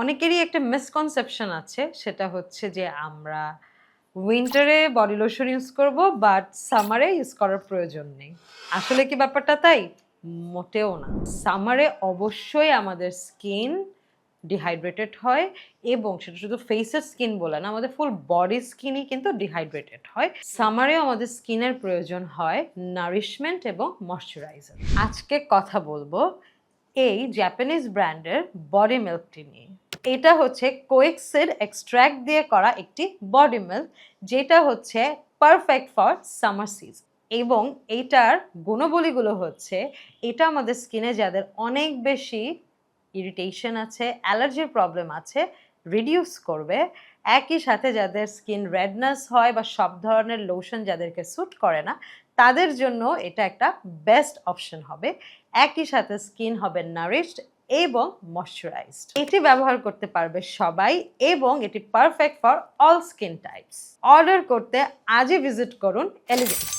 অনেকেরই একটা মিসকনসেপশন আছে, সেটা হচ্ছে যে আমরা উইন্টারে বডি লোশন ইউজ করব বাট সামারে ইউজ করার প্রয়োজন নেই। আসলে কি ব্যাপারটা তাই? মোটেও না। সামারে অবশ্যই আমাদের স্কিন ডিহাইড্রেটেড হয় এবং সেটা শুধু ফেসের স্কিন বলে না, আমাদের ফুল বডি স্কিনই কিন্তু ডিহাইড্রেটেড হয়। সামারেও আমাদের স্কিনের প্রয়োজন হয় নারিশমেন্ট এবং ময়শ্চারাইজার আজকে কথা বলব এই জাপানিজ ব্র্যান্ডের বডি মিল্কটি নিয়ে। এটা হচ্ছে কোয়েক্সের এক্সট্র্যাক্ট দিয়ে করা একটি বডি মিল্ক যেটা হচ্ছে পারফেক্ট ফর সামার সিজন এবং এইটার গুণবলীগুলো হচ্ছে, এটা আমাদের স্কিনে যাদের অনেক বেশি ইরিটেশন আছে অ্যালার্জির প্রবলেম আছে রিডিউস করবে। একই সাথে যাদের স্কিন রেডনেস হয় বা সব ধরনের লোশন যাদেরকে স্যুট করে না তাদের জন্য এটা একটা বেস্ট অপশন হবে। একই সাথে স্কিন হবে নারিশড এবং ময়শ্চারাইজড এটি ব্যবহার করতে পারবে সবাই এবং এটি perfect for all skin types order করতে আজই ভিজিট করুন এলিগেন্স